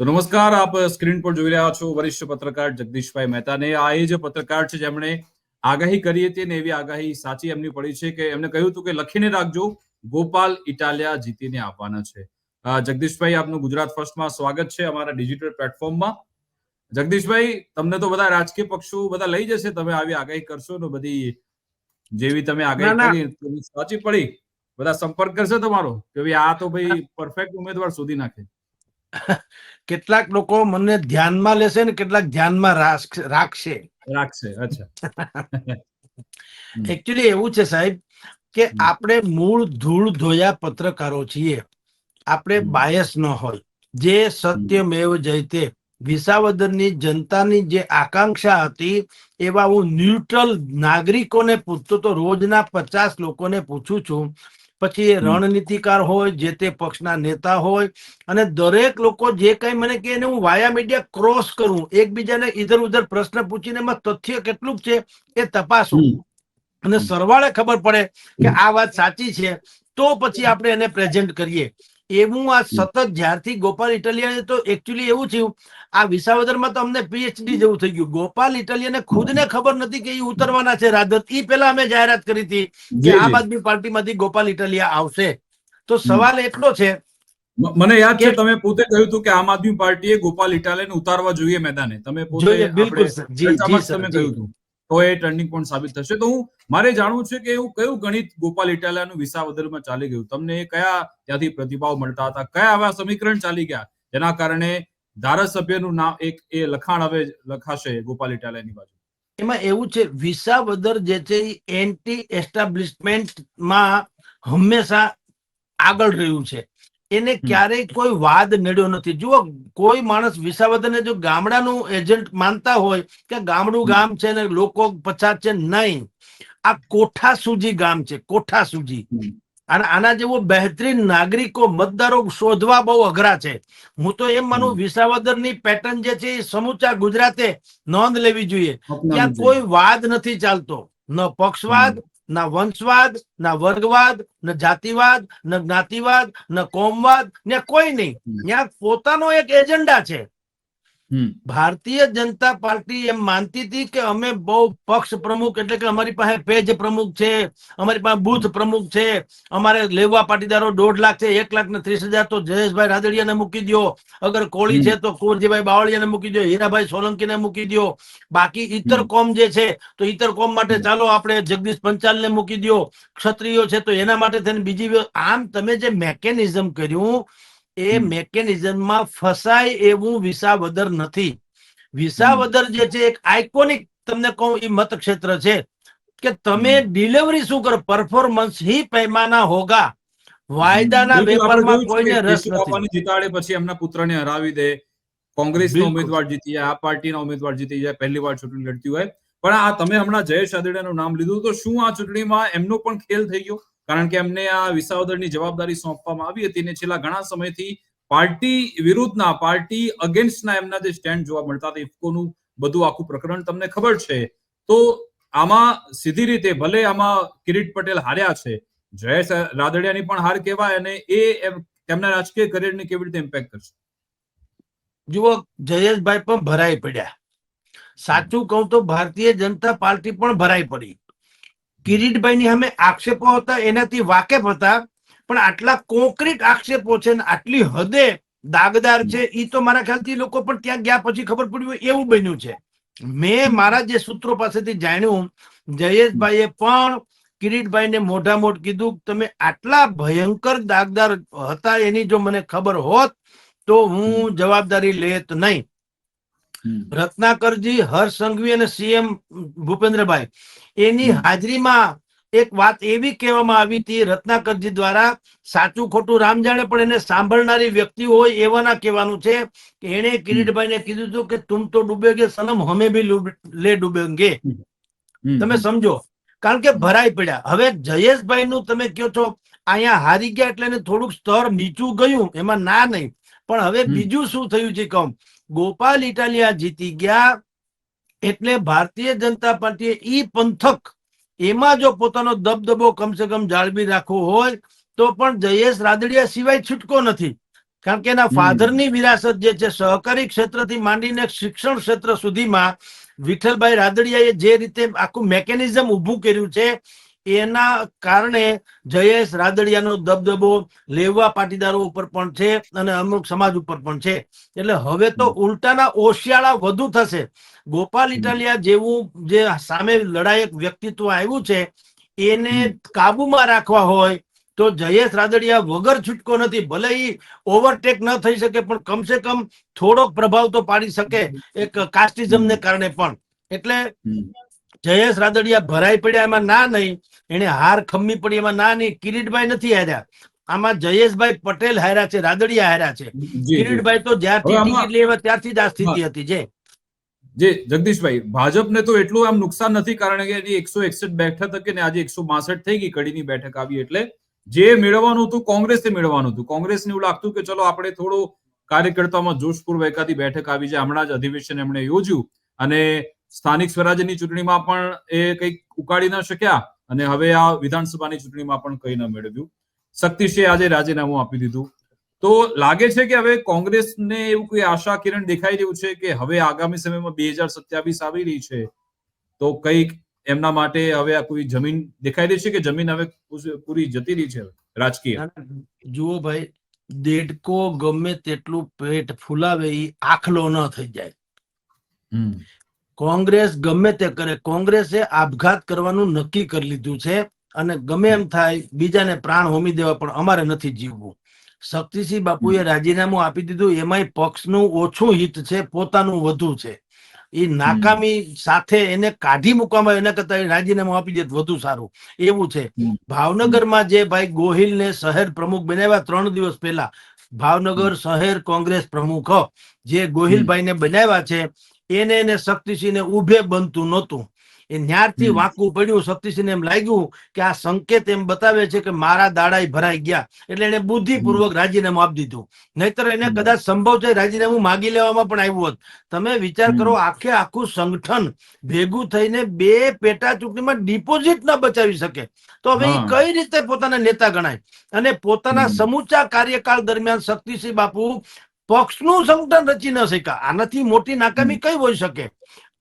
તો નમસ્કાર આપ સ્ક્રીન પર જોઈ રહ્યા છો વરિષ્ઠ પત્રકાર જગદીશભાઈ મહેતાને. આ એ જે પત્રકાર છે જેમણે આગાહી કરી હતી ને એવી આગાહી સાચી એમની પડી છે કે એમને કહ્યું હતું કે લખીને રાખજો ગોપાલ ઇટાલિયા જીતીને આવવાના છે. જગદીશભાઈ આપનું ગુજરાત ફર્સ્ટમાં સ્વાગત છે અમારા ડિજિટલ પ્લેટફોર્મમાં. જગદીશભાઈ તમને તો બધા રાજકીય પક્ષો બધા લઈ જશે તમે આવી આગાહી કરશો ને બધી જેવી તમે આગાહી કરી સાચી પડી. બધા સંપર્ક કરશે તમારો કે ભાઈ આ તો ભાઈ પરફેક્ટ ઉમેદવાર શોધી નાખે. કેટલાક લોકો મને ધ્યાનમાં લેશે ને કેટલાક ધ્યાનમાં રાખશે. રાખશે અચ્છા. એકચ્યુઅલી એવું છે સાહેબ કે આપણે મૂળ ધૂળ ધોયા પત્રકારો છીએ. આપણે બાયસ ન હોય. જે સત્યમેવ જયતે વિસાવદરની જનતાની જે આકાંક્ષા હતી એવા હું ન્યુટ્રલ નાગરિકોને પૂછતો તો રોજના પચાસ લોકોને પૂછું છું પછી એ રણનીતિકાર હોય જે તે પક્ષના નેતા હોય અને દરેક લોકો જે કઈ મને કહે એને હું વાયા મીડિયા ક્રોસ કરું એકબીજાને ઇધર ઉધર પ્રશ્ન પૂછીને એમાં તથ્ય કેટલું છે એ તપાસું. અને સરવાળે ખબર પડે કે આ વાત સાચી છે તો પછી આપણે એને પ્રેઝન્ટ કરીએ. એવું આ સતત જ્યારથી ગોપાલ ઇટાલિયાને તો એકચ્યુઅલી એવું થયું આ વિસાવદરમાં તો અમને પીએચડી જેવું થઈ ગયું. ગોપાલ ઇટાલિયાને ખુદને ખબર નથી કે એ ઉતરવાના છે રાજદ ઈ પેલા અમે જાહેરાત કરી હતી કે આમ. આદમી પાર્ટીમાંથી ગોપાલ ઇટાલિયા આવશે. તો સવાલ એટલો છે મને યાદ છે તમે પોતે કહ્યું હતું કે આમ આદમી પાર્ટીએ ગોપાલ ઇટાલિયાને ઉતારવા જોઈએ મેદાને. તમે પોતે બિલકુલ તમે કહ્યું હતું. તો એ ટર્નિંગ પોઈન્ટ સાબિત થશે. તો હું, મારે જાણવું છે કે એવું કયું ગણિત ગોપાલ ઇટાલિયાનું વિસાવદરમાં ચાલી ગયું? તમને કયા ત્યાંથી પ્રતિભાવ મળતા હતા? કયા આવા સમીકરણ ચાલી ગયા? જેના કારણે ધારાસભ્યનું નામ એક એ લખાણ હવે લખાશે ગોપાલ ઇટાલિયાની બાજુ. એમાં એવું છે, વિસાવદર જે છે એન્ટી એસ્ટાબ્લિશમેન્ટમાં હંમેશા આગળ રહ્યું છે. એને ક્યારેય કોઈ વાદ નડ્યો નથી. જુઓ કોઈ માણસ વિસાવદરને જો ગામડાનું એજન્ટ માનતા હોય કે ગામડું ગામ છે ને લોકો પછાત છે નહીં. આ કોઠા સુજી ગામ છે કોઠા સુજી અને આના જેવો બહેતરીન નાગરિકો મતદારો શોધવા બહુ અઘરા છે. હું તો એમ માનું. વિસાવદરની પેટર્ન જે છે એ સમૂચા ગુજરાતે નોંધ લેવી જોઈએ. ત્યાં કોઈ વાદ નથી ચાલતો. ન પક્ષવાદ ના વંશવાદ ના વર્ગવાદ ન જાતિવાદ ન જ્ઞાતિવાદ ન કોમવાદ ને કોઈ નહીં ત્યાં પોતાનો એક એજન્ડા છે. ભારતીય જનતા પાર્ટી એમ માનતી હતી કે અમે બહુ પક્ષ પ્રમુખ એટલે કે અમારી પાસે પેજ પ્રમુખ છે અમારી પાસે બુથ પ્રમુખ છે અમારે લેવા પાટીદારો દોઢ લાખ છે એક લાખ ને ત્રીસ હજાર તો જયેશભાઈ રાદડિયાને મૂકી દો અગર કોળી છે તો કુંવરજીભાઈ બાવળિયાને મૂકી દો હીરાભાઈ સોલંકીને મૂકી દો બાકી ઇતર કોમ જે છે તો ઇતર કોમ માટે ચાલો આપણે જગદીશ પંચાલને મૂકી દો ક્ષત્રિયો છે તો એના માટે થઈને બીજી આમ તમે જે મેકેનિઝમ કર્યું એ મેકેનિઝમમાં ફસાય એવું વિસાવદર નથી. વિસાવદર જે છે એક આઇકોનિક તમને કહું એ મત ક્ષેત્ર છે કે તમે ડિલિવરી શું કરો પરફોર્મન્સ હી પૈમાના હોગા. વાયદાના વેપારમાં કોઈને રસ નથી. જીતાડે પછી એમના પુત્રને હરાવી દે. કોંગ્રેસનો ઉમેદવાર જીતી જાય આ પાર્ટીના ઉમેદવાર જીતી જાય પહેલી વાર ચૂંટણી લડતી હોય. પણ આ તમે હમણાં જયેશ આદડિયાનું નામ લીધું તો શું આ ચૂંટણીમાં એમનો પણ ખેલ થઈ ગયો? કારણ કે એમને આ વિસાવદરની જવાબદારી સોંપવામાં આવી હતી અને છેલ્લા ઘણા સમયથી પાર્ટી વિરુદ્ધના, પાર્ટી અગેન્સ્ટના એમના જે સ્ટેન્ડ જોવા મળતા હતા, ઇફકોનું બધું આખું પ્રકરણ તમને ખબર છે. તો આમાં સીધી રીતે ભલે આમાં કિરીટ પટેલ હાર્યા છે, જયેશ રાદડિયાની પણ હાર કહેવાય અને એ તેમના રાજકીય કરિયરને કેવી રીતે ઇમ્પેક્ટ કરશે? જુઓ, જયેશભાઈ પણ ભરાઈ પડ્યા. સાચું કહું તો ભારતીય જનતા પાર્ટી પણ ભરાઈ પડી. કિરીટભાઈની અમે આક્ષેપો હતા, એનાથી વાકેફ હતા. પણ આટલા કોન્ક્રીટ આક્ષેપો છે ને આટલી હદે દાગદાર છે એ તો મારા ખ્યાલથી લોકો પણ ત્યાં ગયા પછી ખબર પડી એવું બન્યું છે. મેં મારા જે સૂત્રો પાસેથી જાણ્યું, જયેશભાઈએ પણ કિરીટભાઈને મોઢા મોઢ કીધું, તમે આટલા ભયંકર દાગદાર હતા, એની જો મને ખબર હોત, તો હું જવાબદારી લેત નહીં. રત્નાકરજી હર્ષ સંઘવી અને સીએમ ભૂપેન્દ્રભાઈ. એની હાજરીમાં એક વાત એવી કહેવામાં આવી હતી રત્નાકરજી દ્વારા સાચું ખોટું રામ જાણે પણ એને સાંભળનારી વ્યક્તિ હોય એવાના કહેવાનું છે કે એણે કિરીટભાઈને કીધું હતું કે તુમ તો ડૂબેગે સનમ હમે ભી લુ- લે ડૂબેંગે. તમે સમજો. કારણ કે ભરાઈ પડ્યા. હવે જયેશભાઈ નું તમે કહો છો અહીંયા હારી ગયા એટલે થોડુંક સ્તર નીચું ગયું. એમાં ના નહીં. પણ હવે બીજું શું થયું છે કહું? ગોપાલ ઇટાલિયા જીતી ગયા એટલે ભારતીય જનતા પાર્ટીએ ઈ પંથક એમાં જો પોતાનો દબદબો કમસે કમ જાળવી રાખવો હોય તો પણ જયેશ રાદડિયા સિવાય છૂટકો નથી. કારણ કે એના. ફાધરની વિરાસત જે છે સહકારી ક્ષેત્રથી માંડીને શિક્ષણ ક્ષેત્ર સુધીમાં વિઠ્ઠલભાઈ રાદડિયાએ જે રીતે આખું મેકેનિઝમ ઊભું કર્યું છે એના કારણે જયેશ રાદડિયાનો દબદબો લેવા પાટીદારો ઉપર પણ છે અને અમુક સમાજ ઉપર પણ છે. એટલે હવે તો ઉલટાના ઓશિયાળા વધુ થશે. ગોપાલ ઇટાલિયા જેવું જે સામે લડાયક વ્યક્તિત્વ આવ્યું છે એને કાબુમાં રાખવા હોય તો જયેશ રાદડિયા વગર છૂટકો નથી. ભલે ઈ ઓવરટેક ન થઈ શકે પણ કમસે કમ થોડોક પ્રભાવ તો પાડી શકે એક કાસ્ટિઝમને કારણે પણ. એટલે. જયેશ રાદડિયા ભરાઈ પડ્યા એમાં ના નહીં. એને હાર ખમ્મી પડી એમાં ના નહીં. કિરીટભાઈ નથી હાર્યા. આમાં જયેશભાઈ પટેલ હાર્યા છે રાદડિયા હાર્યા છે. કિરીટભાઈ તો જ્યારથી ટિકિટ લેવા ત્યારથી જ આ સ્થિતિ હતી જે. જે જગદીશભાઈ ભાજપને તો એટલું આમ નુકસાન નથી કારણ કે એની એકસો એકસઠ બેઠક હતી ને આજે એકસો બાસઠ થઈ ગઈ કડીની બેઠક આવી એટલે જે મેળવવાનું હતું કોંગ્રેસે મેળવવાનું હતું. કોંગ્રેસને એવું લાગતું કે ચલો આપણે થોડો કાર્યકર્તામાં જોશપૂર્વક એકાદી બેઠક આવી છે હમણાં જ અધિવેશન એમણે યોજ્યું અને સ્થાનિક સ્વરાજ્યની ચૂંટણીમાં પણ એ કંઈક ઉકાળી ન શક્યા અને હવે આ વિધાનસભાની ચૂંટણીમાં પણ કંઈ ન મેળવ્યું. શક્તિશ્રી આજે રાજીનામું આપી દીધું. તો લાગે છે કે હવે કોંગ્રેસને એવું કોઈ આશા કિરણ દેખાઈ રહ્યું છે કે હવે આગામી સમયમાં બે હજાર સત્યાવીસ આવી રહી છે તો કંઈક એમના માટે હવે આ કોઈ જમીન દેખાઈ રહી છે કે જમીન હવે પૂરી જતી રહી છે રાજકીય? જુઓ ભાઈ દેડકો ગમે તેટલું પેટ ફૂલાવે એ આખલો ન થઈ જાય. કોંગ્રેસ ગમે તે કરે કોંગ્રેસે આપઘાત કરવાનું નક્કી કરી લીધું છે અને ગમે એમ થાય બીજાને પ્રાણ હોમી દેવા પણ અમારે નથી જીવવું. શક્તિસિંહ બાપુએ રાજીનામું આપી દીધું એમાંય પક્ષનું ઓછું હિત છે પોતાનું વધુ છે. એ નાકામી સાથે એને કાઢી મૂકવામાં એના કરતા રાજીનામું આપી દે વધુ સારું. એવું છે. ભાવનગરમાં જે ભાઈ ગોહિલને શહેર પ્રમુખ બનાવ્યા ત્રણ દિવસ પહેલા ભાવનગર શહેર કોંગ્રેસ પ્રમુખ જે ગોહિલભાઈને બનાવ્યા છે એને એને શક્તિસિંહને ઉભે બનતું નહોતું. એ ન્યારથી વાંકું પડ્યું શક્તિસિંહને એમ લાગ્યું કે આ સંકેત એમ બતાવે છે કે મારા દાડાઈ ભરાઈ ગયા. એટલે એને બુદ્ધિપૂર્વક રાજીનામું આપી દીધું. નહીતર એને કદાચ સંભવ છે રાજીનામું માગી લેવામાં પણ આવ્યું હોત. તમે વિચાર કરો આખે આખું સંગઠન ભેગું થઈને બે પેટા ચૂંટણીમાં ડિપોઝિટ ના બચાવી શકે. તો હવે એ કઈ રીતે પોતાના નેતા ગણાય? અને પોતાના. સમૂચા કાર્યકાળ દરમિયાન શક્તિસિંહ બાપુ પક્ષનું સંગઠન રચી ન શક્યા. આનાથી મોટી નાકામી કઈ હોઈ શકે?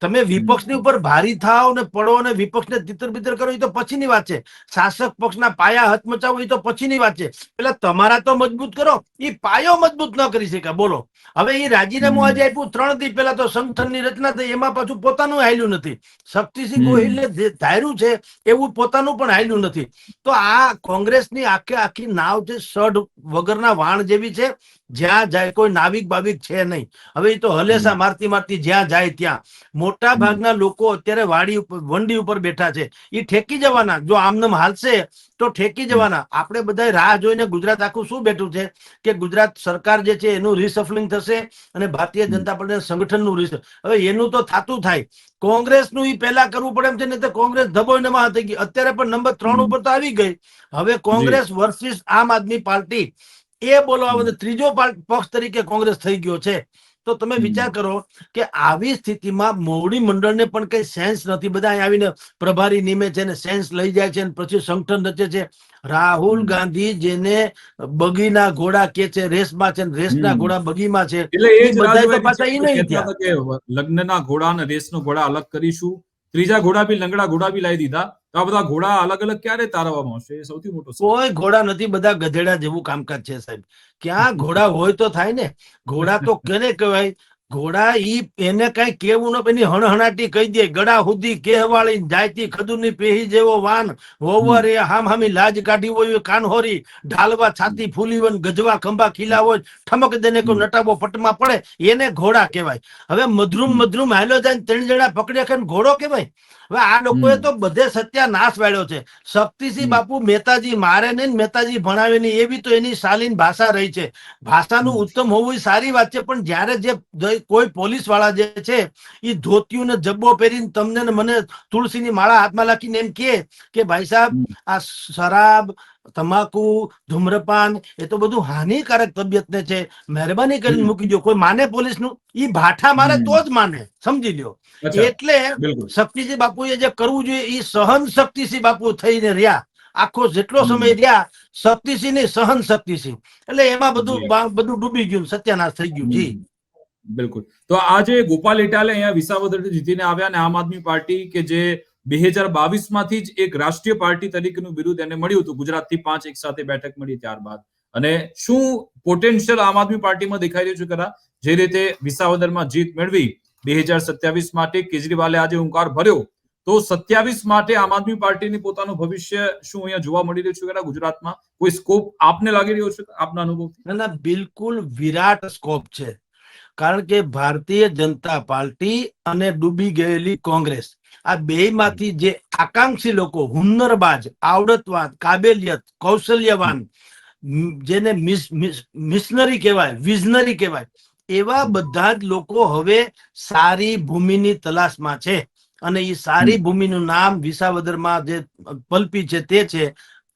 તમે વિપક્ષની ઉપર ભારી થાવ ને પડો ને વિપક્ષને તિતર બિતર કરો એ તો પછીની વાત છે. શાસક પક્ષના પાયા હચમચાવો એ તો પછીની વાત છે. પેલા તમારા તો મજબૂત કરો એ પાયો મજબૂત ન કરી શક્યા. બોલો. હવે એ રાજીનામું આજે આપ્યું ત્રણ દી પહેલા તો સંગઠનની રચના થઈ એમાં પાછું પોતાનું હાલ્યું નથી. શક્તિસિંહ ગોહિલને ધાર્યું છે એવું પોતાનું પણ હાલ્યું નથી. તો આ કોંગ્રેસની આખે આખી નાવ છે સઢ વગરના વાણ જેવી છે. જ્યાં જાય કોઈ નાવિક બાવિક છે નહીં. હવે એ તો હલેસા મારતી મારતી જ્યાં જાય ત્યાં. મોટા ભાગના લોકો અત્યારે વાડી ઉપર વંડી ઉપર બેઠા છે. એ ઠેકી જવાના. જો આમનામ હાલશે તો ઠેકી જવાના. આપણે બધા રાહ જોઈને ગુજરાત આખું શું બેઠું છે? કે ગુજરાત સરકાર જે છે એનું રિસફલિંગ થશે અને ભારતીય જનતા પાર્ટી સંગઠનનું રિસ હવે એનું તો થાતું થાય. કોંગ્રેસનું એ પહેલા કરવું પડે એમ છે ને તો કોંગ્રેસ ધબોઈનમાં થઈ ગઈ. અત્યારે પણ નંબર ત્રણ ઉપર તો આવી ગઈ. હવે કોંગ્રેસ વર્સિસ આમ આદમી પાર્ટી એ બોલવા બદલ ત્રીજો પક્ષ તરીકે કોંગ્રેસ થઈ ગયો છે. તો તમે વિચાર કરો કે આવી સ્થિતિમાં મોવડી મંડળને પણ કઈ સેન્સ નથી. બધા અહીં આવીને પ્રભારી નિમે છે ને સેન્સ લઈ જાય છે પછી સંગઠન રચે છે. રાહુલ ગાંધી જેને બગીના ઘોડા કે છે રેસમાં છે ને રેસના. ઘોડા બગીમાં છે લગ્નના ઘોડા અને રેસનો ઘોડા અલગ કરીશું. ત્રીજા ઘોડા બી લંગડા ઘોડા બી લાવી દીધા. તો આ બધા ઘોડા અલગ અલગ ક્યારે તારવવામાં આવશે? એ સૌથી મોટો. કોઈ ઘોડા નથી બધા ગધેડા જેવું કામકાજ છે સાહેબ. ક્યાં ઘોડા હોય તો થાય ને? ઘોડા તો કેને કહેવાય? ઘોડા ઈ એને કઈ કેવું ન એની હણહણાટી કહી દે ગળા સુધી કેહવાળી જાયતી ખદુની પેહી જેવો વાન હોવર એ હામ. હામી લાજ કાઢી હોય કાનહોરી ઢાલવા છાતી ફૂલી હોય ગજવા ખંભા ખીલા હોય ઠમક દેને કોઈ નટાબો પટમાં પડે એને ઘોડા કહેવાય. હવે મધરૂમ. મધરૂમ હાલ્યો જાય ત્રણ જણા પકડે કે ઘોડો કહેવાય. હવે આ લોકોએ તો બધે સત્યાનાશ વાળ્યો છે. શક્તિસિંહ બાપુ મહેતાજી મારે નહીં ને મહેતાજી ભણાવે નહીં એવી તો એની શાલીન ભાષા રહી છે. ભાષાનું ઉત્તમ હોવું સારી વાત છે પણ જ્યારે જે કોઈ પોલીસવાળા જે છે એ ધોતિયું ને જબ્બો પહેરીને તમને ને મને તુલસીની માળા હાથમાં લાખીને એમ કે કે ભાઈ સાહેબ આ શરાબ તમાકુ ધૂમ્રપાન એ તો બધું હાનિકારક તબિયતને છે. મહેરબાની કરીને મૂકી દો કોઈ માને પોલીસનું? ઈ ભાઠા મારે તો જ માને. સમજી લ્યો. એટલે બિલકુલ. બાપુ બાપુએ જે કરવું જોઈએ એ સહન શક્તિસિંહ બાપુ થઈને રહ્યા. આખો જેટલો સમય રહ્યા શક્તિસિંહની સહન શક્તિસિંહ એટલે એમાં બધું બધું ડૂબી ગયું સત્યાનાશ થઈ ગયું. જી. બિલકુલ. તો આજે ગોપાલ ઇટાલે અહીંયા વિસાવદર જીતીને આવ્યા અને આમ આદમી પાર્ટી કે જે બે હજાર બાવીસમાંથી જ એક રાષ્ટ્રીય પાર્ટી તરીકેનું બિરુદ એને મળ્યું હતું, ગુજરાતથી પાંચ એક સાથે બેઠક મળી ત્યારબાદ. અને શું પોટેન્શિયલ આમ આદમી પાર્ટીમાં દેખાઈ રહ્યું છે ખરા જે રીતે વિસાવદરમાં જીત મેળવી બે હજાર સત્યાવીસ માટે કેજરીવાલે આજે હુંકાર ભર્યો, તો સત્યાવીસ માટે આમ આદમી પાર્ટીની પોતાનું ભવિષ્ય શું અહીંયા જોવા મળી રહ્યું છે ખરા ગુજરાતમાં? કોઈ સ્કોપ આપને લાગી રહ્યો છે? આપના અનુભવથી? ના ના, બિલકુલ વિરાટ સ્કોપ છે. કારણ કે ભારતીય જનતા પાર્ટી અને ડૂબી ગયેલી કોંગ્રેસ, આ બે માંથી જે આકાંક્ષી લોકો, હુન્નરબાજ આવડતવાન કાબેલિયત, કૌશલ્યવાન જેને મિશનરી કહેવાય, વિઝનરી કહેવાય, એવા બધા જ લોકો હવે સારી ભૂમિની તલાશમાં છે. અને એ સારી ભૂમિનું નામ વિસાવદરમાં જે પલ્પી છે તે છે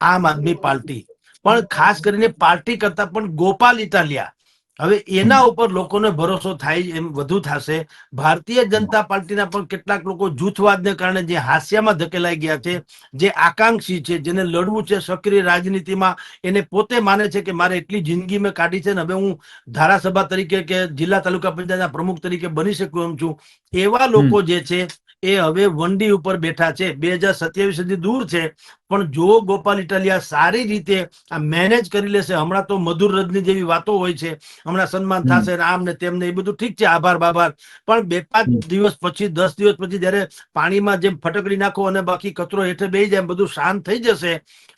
આમ આદમી પાર્ટી. પણ ખાસ કરીને પાર્ટી કરતા પણ ગોપાલ ઇટાલિયા. હવે એના ઉપર લોકોને ભરોસો થાય એમ વધુ થશે. ભારતીય જનતા પાર્ટીના પણ કેટલાક લોકો જૂથવાદને કારણે જે હાસ્યામાં ધકેલાઈ ગયા છે જે આકાંક્ષી છે જેને લડવું છે સક્રિય રાજનીતિમાં એને પોતે માને છે કે મારે એટલી જિંદગી મેં કાઢી છે ને હવે હું ધારાસભા તરીકે કે જિલ્લા તાલુકા પંચાયતના પ્રમુખ તરીકે બની શકું એમ છું. એવા લોકો જે છે એ હવે વંડી ઉપર બેઠા છે. બે હજાર સત્યાવીસ સુધી દૂર છે. પણ જો ગોપાલ ઇટાલિયા સારી રીતે આ મેનેજ કરી લેશે હમણાં તો મધુર રજની જેવી વાતો હોય છે. હમણાં સન્માન થશે આમ ને તેમને એ બધું ઠીક છે આભાર બાભાર. પણ બે પાંચ દિવસ પછી દસ દિવસ પછી જયારે પાણીમાં જેમ ફટકડી નાખો અને બાકી કચરો હેઠે બેસી જાય બધું શાંત થઈ જશે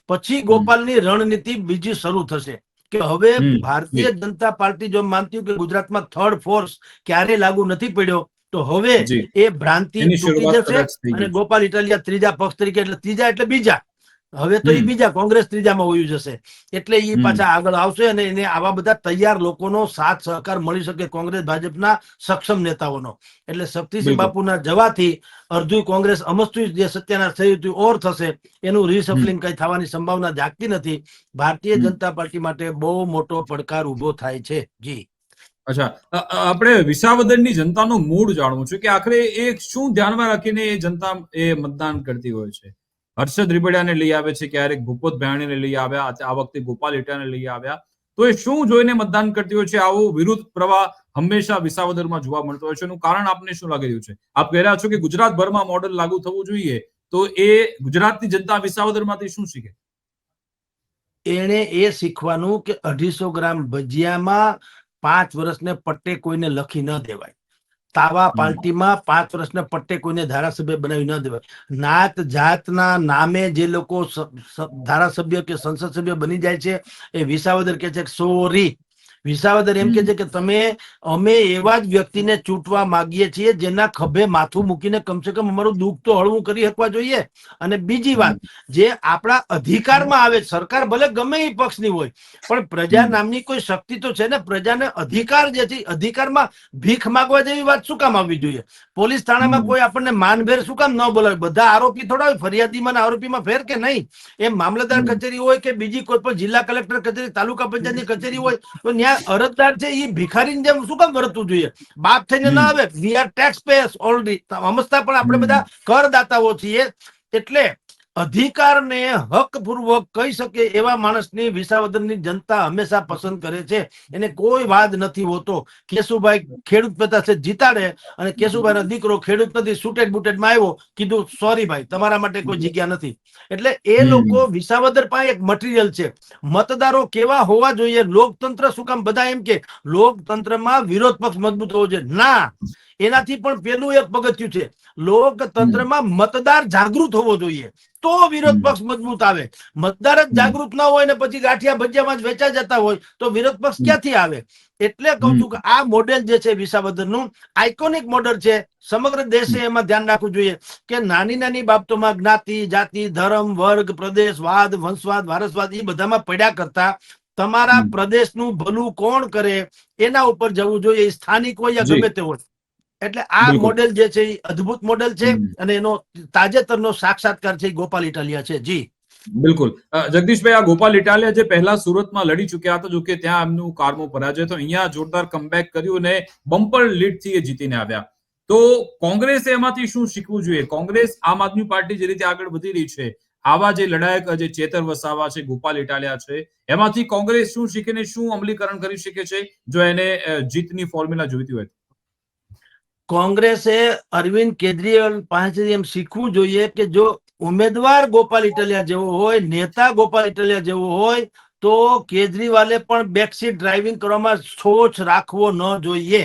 પછી ગોપાલની રણનીતિ બીજી શરૂ થશે. કે હવે ભારતીય જનતા પાર્ટી જો માનતી કે ગુજરાતમાં થર્ડ ફોર્સ ક્યારે લાગુ નથી પડ્યો તો હવે એ ભ્રાંતિ અને ગોપાલ ઇટાલિયા ત્રીજા પક્ષ તરીકે એટલે ત્રીજા એટલે બીજા. હવે તો એ બીજા કોંગ્રેસ ત્રીજામાં હોયું જશે. એટલે એ પાછા આગળ આવશે અને એને આવા બધા તૈયાર લોકોનો સાથ સહકાર મળી શકે કોંગ્રેસ ભાજપના સક્ષમ નેતાઓનો. એટલે શક્તિસિંહ. બાપુના જવાથી અર્ધુ કોંગ્રેસ અમસ્તું જે સત્યાનાશ થયું હતું ઓર થશે એનું રિસફલિંગ કઈ થવાની સંભાવના જાગતી નથી. ભારતીય જનતા પાર્ટી માટે બહુ મોટો પડકાર ઊભો થાય છે. જી. અચ્છા આપણે વિસાવદરની જનતાનું મૂડ જાણવું છે કે આખરે એ શું ધ્યાનમાં રાખીને એ જનતા એ મતદાન કરતી હોય છે? હર્ષદ રીબડિયાને લઈ આવે છે ક્યારેક, ભૂપત ભાયાણીને લઈ આવ્યા, આ વખતે ગોપાલ ઇટાને લઈ આવ્યા. તો એ શું જોઈને મતદાન કરતી હોય છે? આવો વિરુદ્ધ પ્રવાહ હંમેશા વિસાવદરમાં જોવા મળતો હોય છે. એનું કારણ આપને શું લાગી રહ્યું છે? આપ કહી રહ્યા છો કે ગુજરાતભરમાં મોડલ લાગુ થવું જોઈએ. તો એ ગુજરાતની જનતા વિસાવદરમાંથી શું શીખે? એણે એ શીખવાનું કે અઢીસો ગ્રામ ભજીયામાં પાંચ વર્ષને પટ્ટે કોઈને લખી ન દેવાય. તાવા. પાર્ટીમાં પાંચ વર્ષને પટ્ટે કોઈને ધારાસભ્ય બનાવી ન દેવાય. નાત જાતના નામે જે લોકો ધારાસભ્ય કે સંસદ સભ્ય બની જાય છે એ વિસાવદર કે છે સોરી. વિસાવદર એમ કે છે કે તમે અમે એવા જ વ્યક્તિને ચૂંટવા માંગીએ છીએ જેના ખભે માથું મૂકીને કમસે કમ અમારું દુઃખ તો હળવું કરી શકવા જોઈએ. અને બીજી વાત જે આપણા અધિકારમાં આવે સરકાર ભલે ગમે એ પક્ષની હોય પણ પ્રજા નામની કોઈ શક્તિ તો છે ને પ્રજાને અધિકાર જે છે અધિકારમાં ભીખ માંગવા જેવી વાત શું કામ આવવી જોઈએ? પોલીસ થાણામાં કોઈ આપણને માનભેર શું કામ ન બોલાવે? બધા આરોપી થોડા હોય ફરિયાદીમાં આરોપીમાં ફેર કે નહીં? એ મામલતદાર કચેરી હોય કે બીજી કોઈ પણ જિલ્લા કલેક્ટર કચેરી તાલુકા પંચાયતની કચેરી હોય તો ત્યાં અરજદાર છે એ ભિખારીની જેમ શું કામ વર્તવું જોઈએ? બાપ થઈને ના આવે we are tax payers already સમજતા પણ આપણે બધા કરદાતાઓ છીએ. એટલે અધિકારને હકપૂર્વક કહી શકે એવા માણસની વિસાવદનની જનતા હંમેશા પસંદ કરે છે. એને કોઈ વાદ નથી હોતો. કેશુભાઈ ખેડૂત પેતા છે જીતાડે અને કેશુભાઈનો દીકરો ખેડૂત નથી સુટેડ બુટેડમાં આવ્યો કીધું સોરી ભાઈ તમારા માટે કોઈ જગ્યા નથી. એટલે એ લોકો વિસાવદર પાસે એક મટીરિયલ છે. મતદારો કેવા હોવા જોઈએ? લોકતંત્ર શું કામ? બધા એમ કે લોકતંત્રમાં વિરોધ પક્ષ મજબૂત હોવો જોઈએ. ના. એનાથી પણ પેલું એક પગથિયું છે લોકતંત્રમાં મતદાર જાગૃત હોવો જોઈએ. તો વિરોધ. પક્ષ મજબૂત આવે. મતદાર જ જાગૃત ના હોય ને પછી ગાંઠિયા ભજીયામાં જ વેચાઈ જતા હોય તો વિરોધ પક્ષ ક્યાંથી આવે? એટલે કહું છું કે આ મોડેલ જે છે વિસાવદરનું આઇકોનિક મોડેલ છે. સમગ્ર દેશે એમાં ધ્યાન રાખવું જોઈએ કે નાની નાની બાબતોમાં જ્ઞાતિ જાતિ ધર્મ વર્ગ પ્રદેશ વાદ વંશવાદ વારસવાદ એ બધામાં પડ્યા કરતા તમારા પ્રદેશનું ભલું કોણ કરે? એના ઉપર જવું જોઈએ. સ્થાનિક હોય યા ગમે તે હોય. એટલે આ મોડેલ જે છે એ અદ્ભુત મોડેલ છે અને એનો તાજેતરનો સાક્ષાત્કાર છે ગોપાલ ઇટાલિયા છે. જી. બિલકુલ. જગદીશભાઈ આ ગોપાલ ઇટાલિયા જે પહેલા સુરતમાં લડી ચુક્યા હતા જોકે ત્યાં એમનું કારમો પરાજય તો અહીંયા જોરદાર કમબેક કર્યું અને બમ્પર લીડથી એ જીતીને આવ્યા. તો કોંગ્રેસે એમાંથી શું શીખવું જોઈએ? કોંગ્રેસ આમ આદમી પાર્ટી જે રીતે આગળ વધી રહી છે આવા જે લડાયક જે ચેતર વસાવા છે ગોપાલ ઇટાલિયા છે એમાંથી કોંગ્રેસ શું શીખીને શું અમલીકરણ કરી શકે છે જો એને જીતની ફોર્મ્યુલા જોઈતી હોય? કોંગ્રેસે અરવિંદ કેજરીવાલ પાસેથી એમ શીખવું જોઈએ કે જો ઉમેદવાર ગોપાલ ઇટલિયા જેવો હોય, નેતા ગોપાલ ઇટલિયા જેવો હોય, તો કેજરીવાલે પણ બેકસીટ ડ્રાઇવિંગ કરવામાં સોચ રાખવો ન જોઈએ.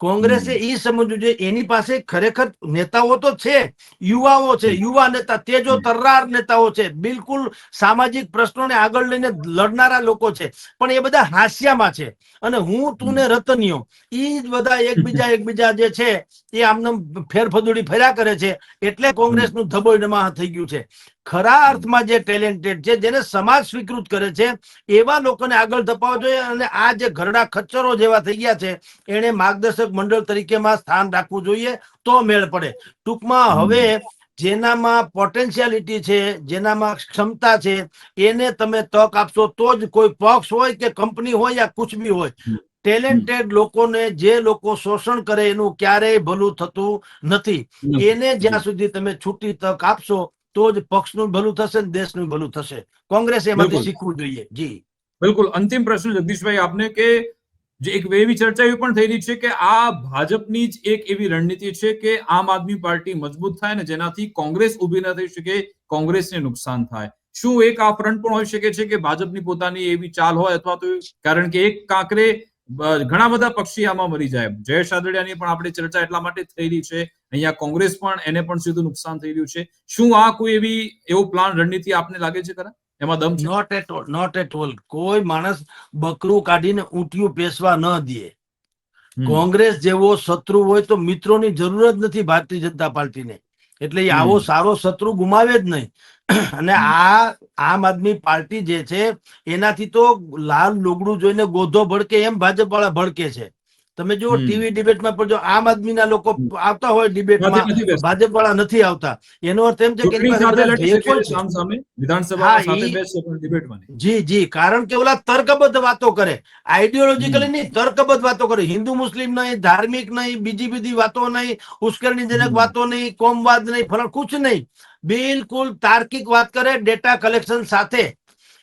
કોંગ્રેસે એ સમજવું જોઈએ એની પાસે ખરેખર નેતાઓ તો છે યુવાઓ છે યુવા નેતા તેજો તર્રાર નેતાઓ છે બિલકુલ સામાજિક પ્રશ્નોને આગળ લઈને લડનારા લોકો છે પણ એ બધા હાસ્યામાં છે. અને હું તું ને રતનિયો એ જ બધા એકબીજા એકબીજા જે છે એ આમને ફેરફદુડી ફર્યા કરે છે એટલે કોંગ્રેસનું ધબોઈડમાં થઈ ગયું છે. ખરા અર્થમાં જે ટેલેન્ટેડ છે જેને સમાજ સ્વીકૃત કરે છે એવા લોકોને આગળ ધપાવવા જોઈએ અને આ જે ઘરડા ખચ્ચરો જેવા થઈ ગયા છે એને માર્ગદર્શક મંડળ તરીકેમાં સ્થાન રાખવું જોઈએ તો મેળ પડે. ટૂંકમાં હવે જેનામાં પોટેન્શિયાલિટી છે જેનામાં ક્ષમતા છે એને તમે તક આપશો તો જ કોઈ પક્ષ હોય કે કંપની હોય યા કુછ બી હોય ટેલેન્ટેડ લોકોને જે લોકો શોષણ કરે એનું ક્યારેય ભલું થતું નથી. એને જ્યાં સુધી તમે છૂટી તક આપશો તો જ પક્ષનું ભલું થશે ને દેશનું ભલું થશે. કોંગ્રેસ એમાંથી શીખવું જોઈએ. જી. બિલકુલ. અંતિમ પ્રશ્ન જગદીશભાઈ આપને કે જે એક એવી ચર્ચા એવી પણ થઈ રહી છે કે આ ભાજપની જ એક એવી રણનીતિ છે કે આમ આદમી પાર્ટી મજબૂત થાય ને જેનાથી કોંગ્રેસ ઊભી ન થઈ શકે કોંગ્રેસને નુકસાન થાય. શું એક આ ફ્રન્ટ પણ હોઈ શકે છે કે ભાજપની પોતાની એવી ચાલ હોય અથવા તો કારણ કે એક કાંકરે ઘણા બધા પક્ષી આમાં મરી જાય. જયેશ આદડિયાની પણ આપણે ચર્ચા એટલા માટે થઈ રહી છે. અહીંયા કોંગ્રેસ પણ એને પણ સીધું નુકસાન થઈ રહ્યું છે. શું આ કોઈ એવી એવો પ્લાન રણનીતિ આપને લાગે છે ખરા? એમાં દમ not at all not at all કોઈ માણસ બકરું કાઢીને ઊંટિયું પેસવા ન દે. કોંગ્રેસ જેવો શત્રુ હોય તો મિત્રોની જરૂર જ નથી ભારતીય જનતા પાર્ટીને. એટલે એ આવો સારો શત્રુ ગુમાવે જ નહીં. અને આ, આમ આદમી પાર્ટી જે છે, એનાથી તો લાલ લુગડું જોઈને ગોધો ભડકે એમ ભાજપ વાળા ભડકે છે. તમે જો ટીવી ડિબેટમાં પણ જો આમ આદમીના લોકો. આવતા હોય ડિબેટમાં. ભાજપ વાળા નથી આવતા એનો અર્થ એમ છે કે. જી જી કારણ કે ઓલા તર્કબદ્ધ વાતો કરે આઈડિયોલોજીકલી. નહીં તર્કબદ્ધ વાતો કરે હિન્દુ મુસ્લિમ નહીં ધાર્મિક નહીં બીજી બધી વાતો નહીં ઉશ્કેરણીજનક. વાતો નહીં કોમવાદ નહીં ફરક કુછ નહીં બિલકુલ તાર્કિક વાત કરે ડેટા કલેક્શન સાથે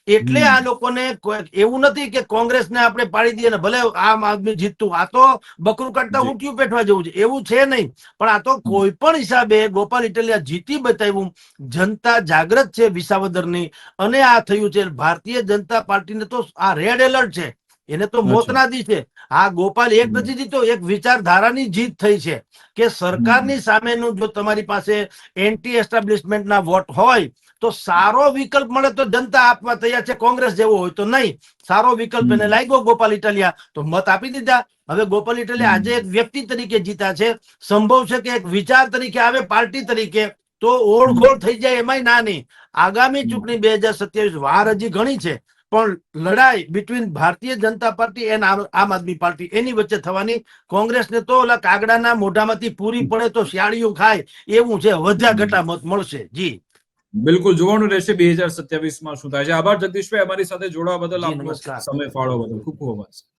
એટલે આ લોકોને એવું નથી કે કોંગ્રેસને આપણે પાડી દઈએ ને ભલે આમ આદમી જીતતું. આ તો બકરું કાઢતા હું ઊંટિયું પેઠવા જેવું છે? એવું છે નહીં. પણ આ તો કોઈ પણ હિસાબે ગોપાલ ઇટલિયા જીતી બતાવ્યું. જનતા જાગૃત છે વિસાવદરની. અને આ થયું છે ભારતીય જનતા પાર્ટીને તો આ રેડ એલર્ટ છે. એને તો અચ્છા. મોતના દી છે. આ ગોપાલ એક નથી જીતો એક વિચારધારાની જીત થઈ છે. કે સરકારની સામેનું જો તમારી પાસે એન્ટી એસ્ટાબ્લિશમેન્ટના વોટ હોય તો સારો વિકલ્પ મળે તો જનતા આપવા તૈયાર છે કોંગ્રેસ જેવો હોય તો નહીં. સારો વિકલ્પ. એને લાગ્યો ગોપાલ ઇટાલિયા તો મત આપી દીધા. હવે ગોપાલ ઇટાલિયા આજે એક વ્યક્તિ તરીકે જીતા છે. સંભવ છે કે એક વિચાર તરીકે આવે પાર્ટી તરીકે તો ઓળખોળ થઈ જાય એમાંય ના નહીં. આગામી ચૂંટણી બે હજાર સત્યાવીસ વાર હજી ઘણી છે પણ લડાઈ between Bharatiya Janata party and આમ આમ આદમી પાર્ટી એની વચ્ચે થવાની. કોંગ્રેસને તો ઓલા કાગડાના મોઢામાંથી પૂરી પડે તો શિયાળીઓ ખાય એવું છે. વધ્યા ઘટા મત મળશે. જી. બિલકુલ જોવાનું રહેશે બે હજાર સત્યાવીસમાં શું થાય છે. આભાર જગદીશભાઈ અમારી સાથે જોડવા બદલ આપનો સમય ફાળો બદલ ખૂબ ખૂબ આભાર.